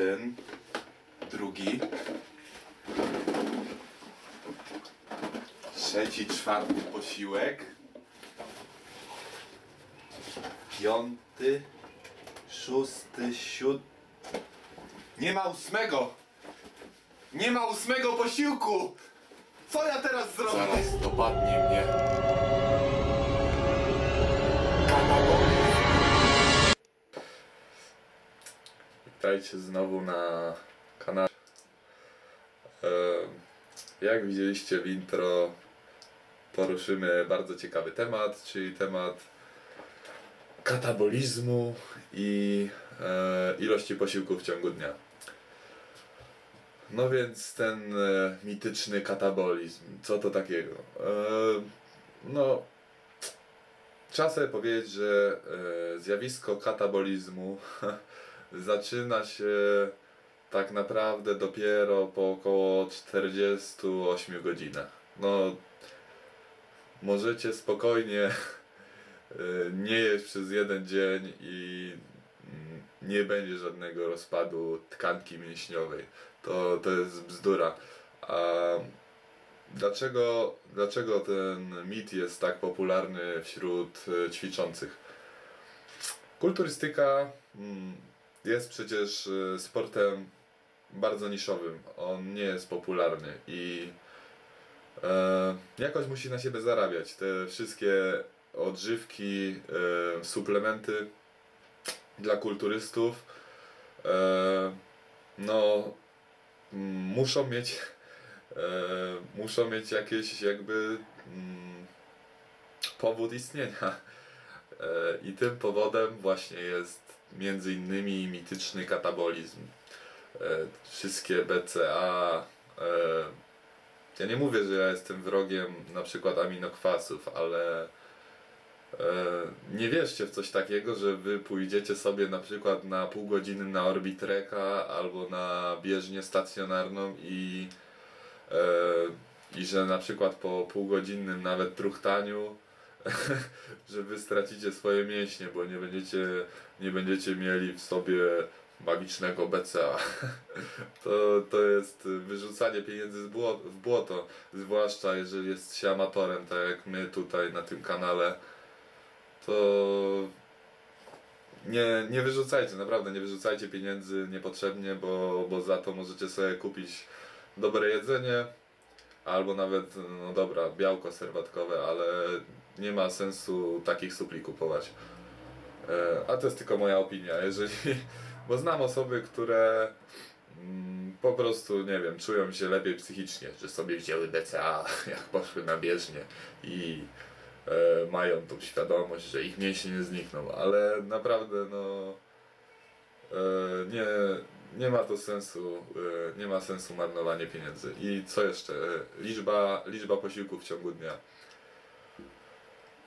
jeden, drugi, trzeci, czwarty posiłek, piąty, szósty, siódmy. Nie ma ósmego! Nie ma ósmego posiłku! Co ja teraz zrobię? Zaraz dopadnie mnie. Witajcie znowu na kanale. Jak widzieliście w intro, poruszymy bardzo ciekawy temat, czyli temat katabolizmu i e, ilości posiłków w ciągu dnia. No więc ten e, mityczny katabolizm, co to takiego? E, no, trzeba sobie powiedzieć, że zjawisko katabolizmu zaczyna się tak naprawdę dopiero po około 48 godzinach. No, możecie spokojnie e, nie jeść przez jeden dzień i mm, nie będzie żadnego rozpadu tkanki mięśniowej. To, to jest bzdura. A dlaczego, dlaczego ten mit jest tak popularny wśród e, ćwiczących? Kulturystyka mm, jest przecież e, sportem bardzo niszowym. On nie jest popularny i e, jakoś musi na siebie zarabiać. Te wszystkie odżywki, e, suplementy dla kulturystów e, no muszą mieć e, muszą mieć jakieś jakby mm, powód istnienia. E, I tym powodem właśnie jest między innymi mityczny katabolizm. E, Wszystkie BCA. e, Ja nie mówię, że ja jestem wrogiem na przykład aminokwasów, ale e, nie wierzcie w coś takiego, że wy pójdziecie sobie na przykład na pół godziny na Orbitreka albo na bieżnię stacjonarną i, i że na przykład po półgodzinnym nawet truchtaniu że wy stracicie swoje mięśnie, bo nie będziecie, nie będziecie mieli w sobie magicznego BCA. To, to jest wyrzucanie pieniędzy w błoto, zwłaszcza jeżeli jest się amatorem, tak jak my tutaj na tym kanale. To nie, nie wyrzucajcie, naprawdę nie wyrzucajcie pieniędzy niepotrzebnie, bo, bo za to możecie sobie kupić dobre jedzenie, albo nawet, no dobra, białko serwatkowe, ale nie ma sensu takich supli kupować. E, A to jest tylko moja opinia, jeżeli, bo znam osoby, które mm, po prostu, nie wiem, czują się lepiej psychicznie, że sobie wzięły BCA, jak poszły na bieżnię i e, mają tą świadomość, że ich mięśnie nie znikną, ale naprawdę, no, e, nie, nie ma to sensu, nie ma sensu marnowanie pieniędzy. I co jeszcze? Liczba, liczba posiłków w ciągu dnia.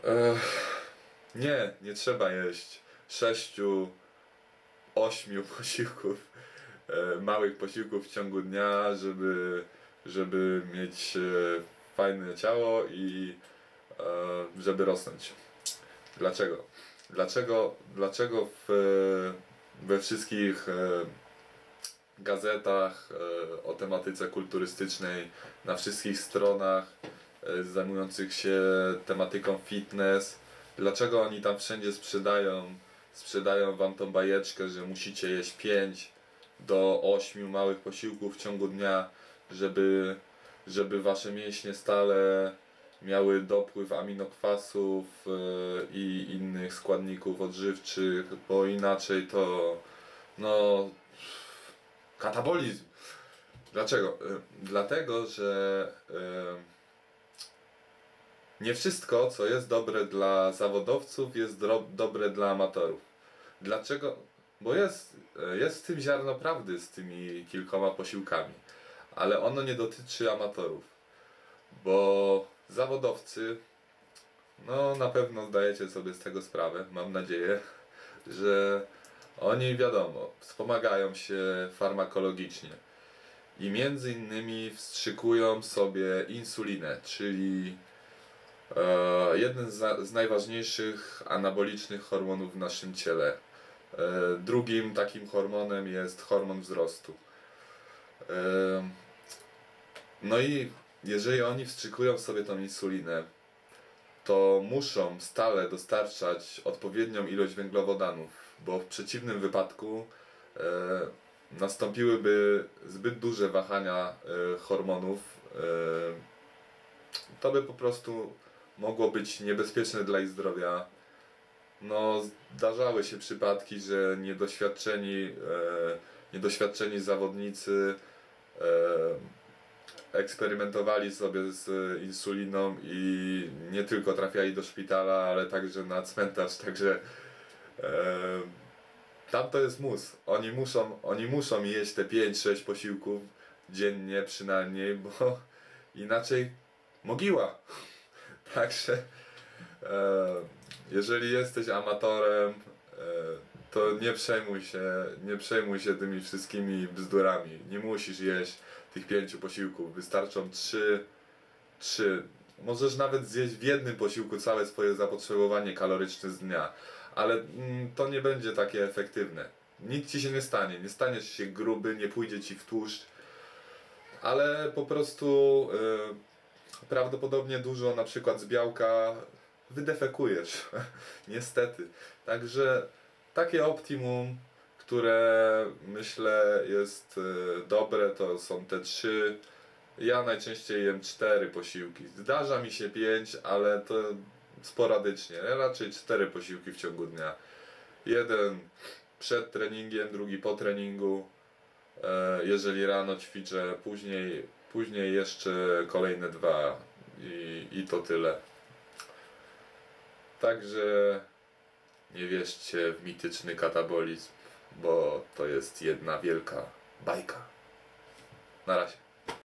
Ech, nie, nie trzeba jeść sześciu, ośmiu posiłków, e, małych posiłków w ciągu dnia, żeby, żeby mieć e, fajne ciało i e, żeby rosnąć. Dlaczego? Dlaczego, dlaczego w, we wszystkich e, gazetach e, o tematyce kulturystycznej, na wszystkich stronach zajmujących się tematyką fitness, dlaczego oni tam wszędzie sprzedają, sprzedają wam tą bajeczkę, że musicie jeść 5 do 8 małych posiłków w ciągu dnia, żeby, żeby wasze mięśnie stale miały dopływ aminokwasów e, i innych składników odżywczych, bo inaczej to no katabolizm. Dlaczego? E, Dlatego, że e, nie wszystko, co jest dobre dla zawodowców, jest dobre dla amatorów. Dlaczego? Bo jest, jest w tym ziarno prawdy z tymi kilkoma posiłkami, ale ono nie dotyczy amatorów, bo zawodowcy, no na pewno zdajecie sobie z tego sprawę, mam nadzieję, że oni wiadomo, wspomagają się farmakologicznie i między innymi wstrzykują sobie insulinę, czyli jeden z, najważniejszych anabolicznych hormonów w naszym ciele. E, drugim takim hormonem jest hormon wzrostu. E, no i jeżeli oni wstrzykują sobie tą insulinę, to muszą stale dostarczać odpowiednią ilość węglowodanów, bo w przeciwnym wypadku e, nastąpiłyby zbyt duże wahania e, hormonów. E, to by po prostu mogło być niebezpieczne dla ich zdrowia. No, zdarzały się przypadki, że niedoświadczeni, e, niedoświadczeni zawodnicy e, eksperymentowali sobie z insuliną i nie tylko trafiali do szpitala, ale także na cmentarz, także e, tam to jest mus. Oni muszą, oni muszą jeść te 5-6 posiłków dziennie przynajmniej, bo inaczej mogiła. Także e, jeżeli jesteś amatorem, e, to nie przejmuj się, nie przejmuj się tymi wszystkimi bzdurami. Nie musisz jeść tych pięciu posiłków. Wystarczą trzy, trzy. Możesz nawet zjeść w jednym posiłku całe swoje zapotrzebowanie kaloryczne z dnia, ale mm, to nie będzie takie efektywne. Nic ci się nie stanie, nie staniesz się gruby, nie pójdzie ci w tłuszcz, ale po prostu y, prawdopodobnie dużo na przykład z białka wydefekujesz. Niestety. Także takie optimum, które myślę jest y, dobre, to są te trzy. Ja najczęściej jem cztery posiłki. Zdarza mi się pięć, ale to sporadycznie. Raczej cztery posiłki w ciągu dnia. Jeden przed treningiem, drugi po treningu. E, Jeżeli rano ćwiczę, później, później jeszcze kolejne dwa i, i to tyle. Także nie wierzcie w mityczny katabolizm, bo to jest jedna wielka bajka. Na razie.